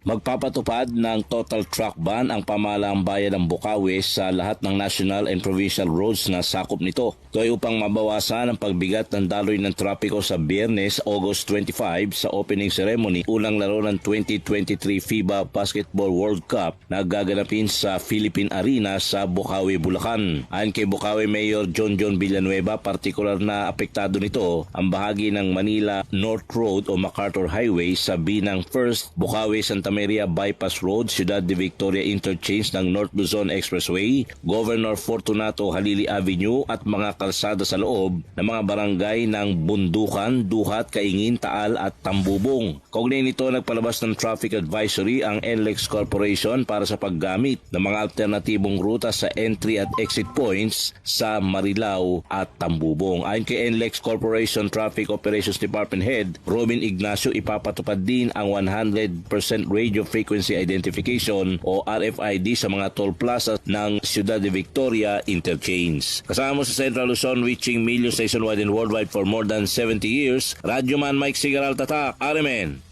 Magpapatupad ng total truck ban ang pamalaang bayan ng Bukawi sa lahat ng national and provincial roads na sakop nito. Ito ay upang mabawasan ang pagbigat ng daloy ng trapiko sa Biyernes, August 25 sa opening ceremony ulang laro ng 2023 FIBA Basketball World Cup na gaganapin sa Philippine Arena sa Bukawi, Bulacan. Ayon kay Bukawi Mayor John John Villanueva, partikular na apektado nito ang bahagi ng Manila North Road o MacArthur Highway sa binang First Bukawi Santa Maria Bypass Road, Ciudad de Victoria Interchange ng North Luzon Expressway, Governor Fortunato Halili Avenue at mga kalsada sa loob ng mga barangay ng Bundukan, Duhat, Kaingin, Taal at Tambubong. Kaugnay nito nagpalabas ng traffic advisory ang NLEX Corporation para sa paggamit ng mga alternatibong ruta sa entry at exit points sa Marilao at Tambubong. Ayon kay NLEX Corporation Traffic Operations Department Head Robin Ignacio ipapatupad din ang 100% radio frequency identification o RFID sa mga toll plaza ng Ciudad de Victoria Interchange. Kasama sa Central Luzon reaching millions nationwide and worldwide for more than 70 years, Radyo Man Mike Sigaral Tatak, Arimen.